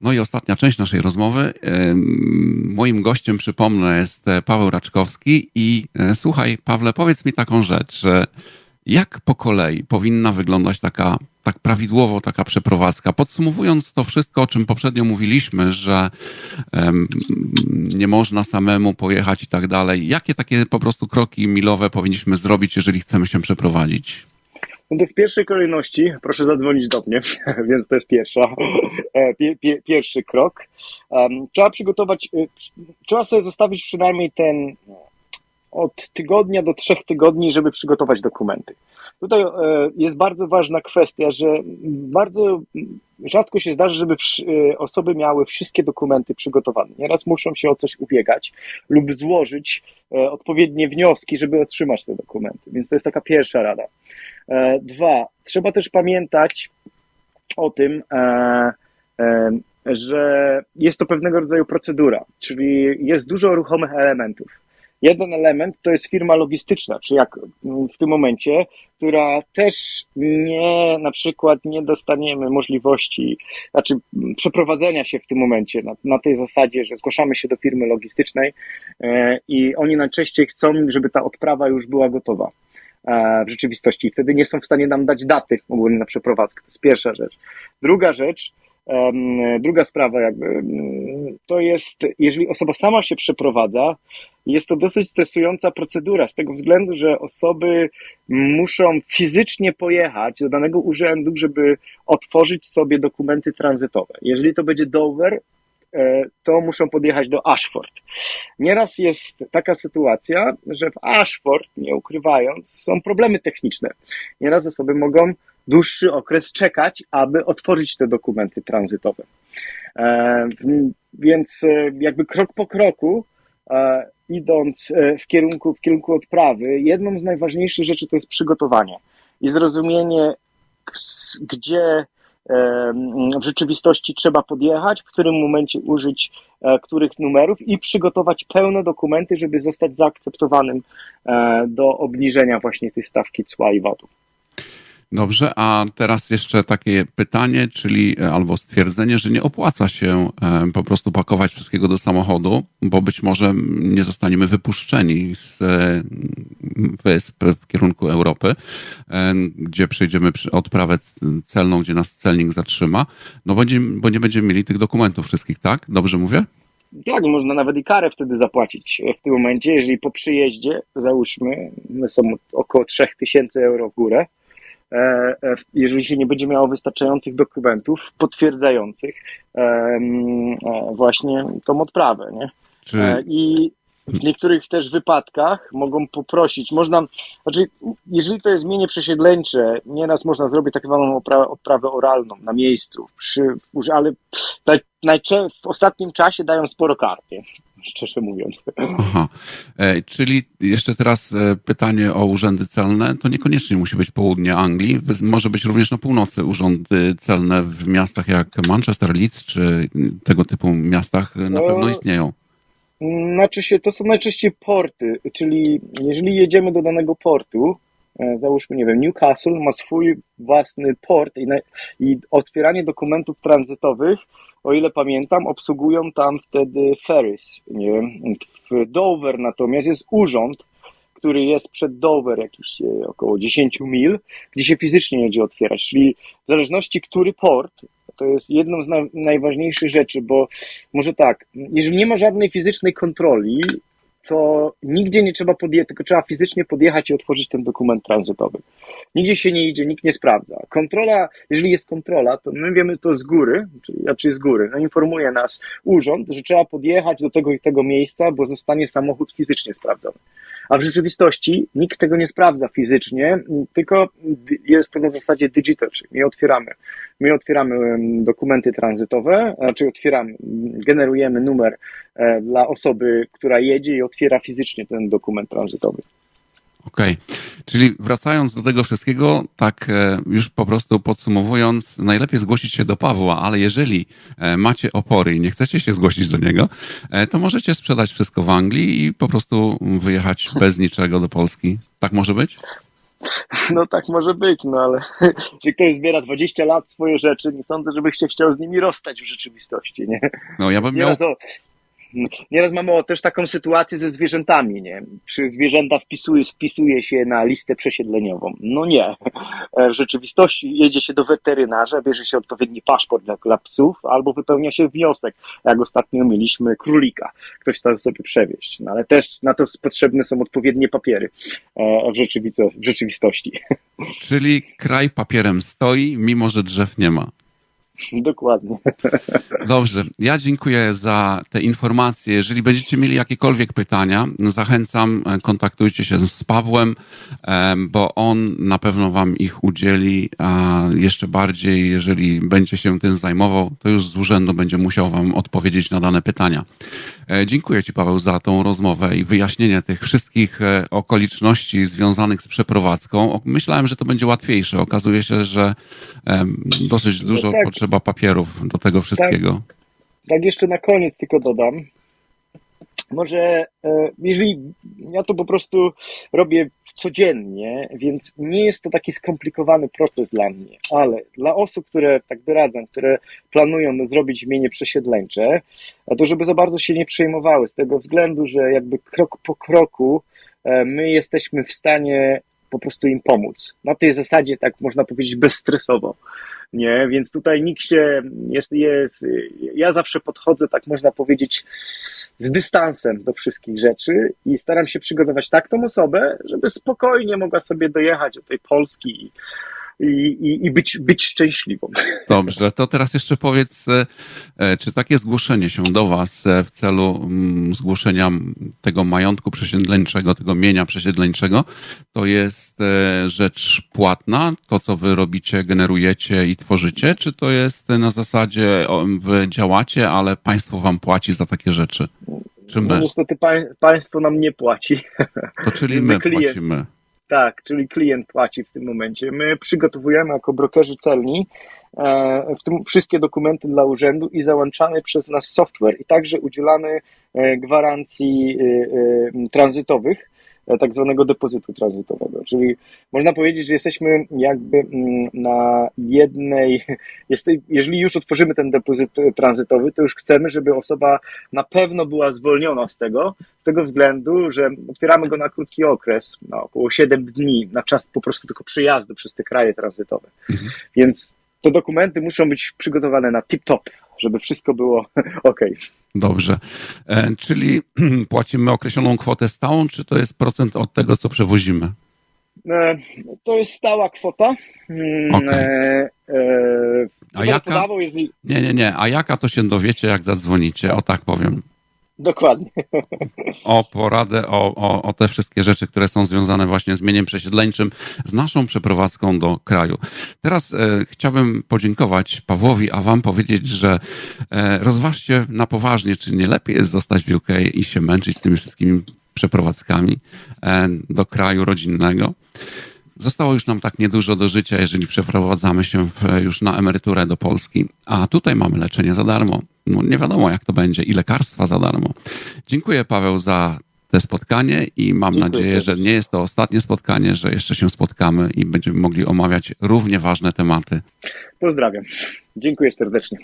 No i ostatnia część naszej rozmowy. Moim gościem, przypomnę, jest Paweł Raczkowski. I e, słuchaj, Pawle, powiedz mi taką rzecz, jak po kolei powinna wyglądać taka, tak prawidłowo taka przeprowadzka? Podsumowując to wszystko, o czym poprzednio mówiliśmy, że nie można samemu pojechać i tak dalej, jakie takie po prostu kroki milowe powinniśmy zrobić, jeżeli chcemy się przeprowadzić? No to w pierwszej kolejności proszę zadzwonić do mnie, więc to jest pierwsza, e, pie, pie, pierwszy krok. Trzeba przygotować, e, trzeba sobie zostawić przynajmniej ten od tygodnia do trzech tygodni, żeby przygotować dokumenty. Tutaj e, jest bardzo ważna kwestia, że bardzo rzadko się zdarza, żeby osoby miały wszystkie dokumenty przygotowane. Nieraz muszą się o coś ubiegać lub złożyć odpowiednie wnioski, żeby otrzymać te dokumenty. Więc to jest taka pierwsza rada. E, dwa, trzeba też pamiętać o tym, e, e, że jest to pewnego rodzaju procedura, czyli jest dużo ruchomych elementów. Jeden element to jest firma logistyczna, czy jak w tym momencie, która też nie, na przykład nie dostaniemy możliwości, znaczy przeprowadzenia się w tym momencie na, na tej zasadzie, że zgłaszamy się do firmy logistycznej e, i oni najczęściej chcą, żeby ta odprawa już była gotowa. E, w rzeczywistości. Wtedy nie są w stanie nam dać daty ogólnie na przeprowadzkę. To jest pierwsza rzecz. Druga rzecz, druga sprawa jakby, to jest, jeżeli osoba sama się przeprowadza, jest to dosyć stresująca procedura z tego względu, że osoby muszą fizycznie pojechać do danego urzędu, żeby otworzyć sobie dokumenty tranzytowe. Jeżeli to będzie Dover, E, to muszą podjechać do Ashford. Nieraz jest taka sytuacja, że w Ashford, nie ukrywając, są problemy techniczne. Nieraz osoby mogą dłuższy okres czekać, aby otworzyć te dokumenty tranzytowe. E, więc e, jakby krok po kroku, idąc w kierunku, w kierunku odprawy, jedną z najważniejszych rzeczy to jest przygotowanie i zrozumienie, gdzie w rzeczywistości trzeba podjechać, w którym momencie użyć e, których numerów i przygotować pełne dokumenty, żeby zostać zaakceptowanym e, do obniżenia właśnie tej stawki cła i VAT-u. Dobrze, a teraz jeszcze takie pytanie, czyli e, albo stwierdzenie, że nie opłaca się e, po prostu pakować wszystkiego do samochodu, bo być może nie zostaniemy wypuszczeni z e, wysp w kierunku Europy, gdzie przejdziemy odprawę celną, gdzie nas celnik zatrzyma, no bo nie, będziemy mieli tych dokumentów wszystkich, tak? Dobrze mówię? Tak, można nawet i karę wtedy zapłacić w tym momencie, jeżeli po przyjeździe, załóżmy, są około 3000 euro w górę, jeżeli się nie będzie miało wystarczających dokumentów potwierdzających e, właśnie tą odprawę. Nie? Czy... I w niektórych też wypadkach mogą poprosić, można, znaczy, jeżeli to jest mienie przesiedleńcze, nieraz można zrobić tak zwaną odprawę oralną na miejscu, przy, ale najczęściej w ostatnim czasie dają sporo karty szczerze mówiąc. Aha. E, czyli jeszcze teraz e, pytanie o urzędy celne. To niekoniecznie musi być południe Anglii. Może być również na północy urzędy celne w miastach jak Manchester, Leeds czy tego typu miastach na pewno istnieją. Znaczy się, to są najczęściej porty, czyli jeżeli jedziemy do danego portu, e, załóżmy, nie wiem, Newcastle ma swój własny port i, na, i otwieranie dokumentów tranzytowych o ile pamiętam, obsługują tam wtedy ferries. Nie wiem. W Dover natomiast jest urząd, który jest przed Dover jakieś e, około 10 mil, gdzie się fizycznie jedzie otwierać. Czyli w zależności, który port, to jest jedną z najważniejszych rzeczy, bo może tak, jeżeli nie ma żadnej fizycznej kontroli, to nigdzie nie trzeba podjechać, tylko trzeba fizycznie podjechać i otworzyć ten dokument tranzytowy. Nigdzie się nie idzie, nikt nie sprawdza. Kontrola, jeżeli jest kontrola, to my wiemy to z góry, czyli znaczy z góry, no informuje nas urząd, że trzeba podjechać do tego i tego miejsca, bo zostanie samochód fizycznie sprawdzony. A w rzeczywistości nikt tego nie sprawdza fizycznie, tylko jest to na zasadzie digital, czyli my otwieramy. My otwieramy dokumenty tranzytowe, znaczy otwieramy, generujemy numer e, dla osoby, która jedzie i otwiera fizycznie ten dokument tranzytowy. Okej, okay. czyli wracając do tego wszystkiego, tak e, już po prostu podsumowując, najlepiej zgłosić się do Pawła, ale jeżeli e, macie opory i nie chcecie się zgłosić do niego, e, to możecie sprzedać wszystko w Anglii i po prostu wyjechać bez niczego do Polski. Tak może być? No tak może być, no ale jeśli ktoś zbiera 20 lat swoje rzeczy, nie sądzę, żebyś się chciał z nimi rozstać w rzeczywistości, nie? No ja bym miał... Nieraz, o, nieraz mamy o, też taką sytuację ze zwierzętami, nie? Czy zwierzęta wpisuje, wpisuje się na listę przesiedleniową? No nie. E, W rzeczywistości jedzie się do weterynarza, bierze się odpowiedni paszport dla, psów, albo wypełnia się wniosek, jak ostatnio mieliśmy królika. Ktoś chciał sobie przewieźć. No ale też na to potrzebne są odpowiednie papiery e, w rzeczywistości. Czyli kraj papierem stoi, mimo że drzew nie ma. Dokładnie. Dobrze, ja dziękuję za te informacje. Jeżeli będziecie mieli jakiekolwiek pytania, zachęcam, e, kontaktujcie się z Pawłem, bo on na pewno wam ich udzieli, a jeszcze bardziej, jeżeli będzie się tym zajmował, to już z urzędu będzie musiał wam odpowiedzieć na dane pytania. E, Dziękuję Ci, Paweł, za tą rozmowę i wyjaśnienie tych wszystkich e, okoliczności związanych z przeprowadzką. Myślałem, że to będzie łatwiejsze. Okazuje się, że dosyć dużo tak. potrzeba papierów do tego wszystkiego. Tak jeszcze na koniec tylko dodam. Może e, jeżeli ja to po prostu robię codziennie, więc nie jest to taki skomplikowany proces dla mnie, ale dla osób, które tak doradzam, które planują zrobić mienie przesiedleńcze, to żeby za bardzo się nie przejmowały z tego względu, że jakby krok po kroku e, my jesteśmy w stanie po prostu im pomóc. Na tej zasadzie, tak można powiedzieć, bezstresowo. Nie, więc tutaj nikt się jest, jest. Ja zawsze podchodzę, tak można powiedzieć, z dystansem do wszystkich rzeczy i staram się przygotować tak tą osobę, żeby spokojnie mogła sobie dojechać do tej Polski i, i, być, być szczęśliwą. Dobrze, to teraz jeszcze powiedz, e, e, czy takie zgłoszenie się do Was e, w celu mm, zgłoszenia tego majątku przesiedleńczego, tego mienia przesiedleńczego, to jest rzecz płatna, to co Wy robicie, generujecie i tworzycie, czy to jest na zasadzie Wy działacie, ale państwo Wam płaci za takie rzeczy? Czy No niestety pań, państwo nam nie płaci. To czyli my my klient. płacimy. Tak, czyli klient płaci w tym momencie. My przygotowujemy jako brokerzy celni e, w tym wszystkie dokumenty dla urzędu i załączamy przez nasz software i także udzielamy e, gwarancji e, tranzytowych, tak zwanego depozytu tranzytowego. Czyli można powiedzieć, że jesteśmy jakby mm, na jednej, jest, jeżeli już otworzymy ten depozyt e, tranzytowy, to już chcemy, żeby osoba na pewno była zwolniona z tego, z tego względu, że otwieramy go na krótki okres, na około 7 dni, na czas po prostu tylko przyjazdu przez te kraje tranzytowe. Mhm. Więc te dokumenty muszą być przygotowane na tip-top, żeby wszystko było ok. Dobrze. E, czyli płacimy określoną kwotę stałą, czy to jest procent od tego, co przewozimy? E, To jest stała kwota. Mm, Okej. e, e, A jaka? podawał, jeżeli... Nie, nie, nie. A jaka to się dowiecie, jak zadzwonicie? O tak powiem. Dokładnie. O poradę, o, o, o te wszystkie rzeczy, które są związane właśnie z mieniem przesiedleńczym, z naszą przeprowadzką do kraju. Teraz e, chciałbym podziękować Pawłowi, a wam powiedzieć, że e, rozważcie na poważnie, czy nie lepiej jest zostać w UK i się męczyć z tymi wszystkimi przeprowadzkami e, do kraju rodzinnego. Zostało już nam tak niedużo do życia, jeżeli przeprowadzamy się w, już na emeryturę do Polski, a tutaj mamy leczenie za darmo. No, nie wiadomo, jak to będzie, i lekarstwa za darmo. Dziękuję, Paweł, za te spotkanie i mam Dziękuję nadzieję, że nie jest to ostatnie spotkanie, że jeszcze się spotkamy i będziemy mogli omawiać równie ważne tematy. Pozdrawiam. Dziękuję serdecznie.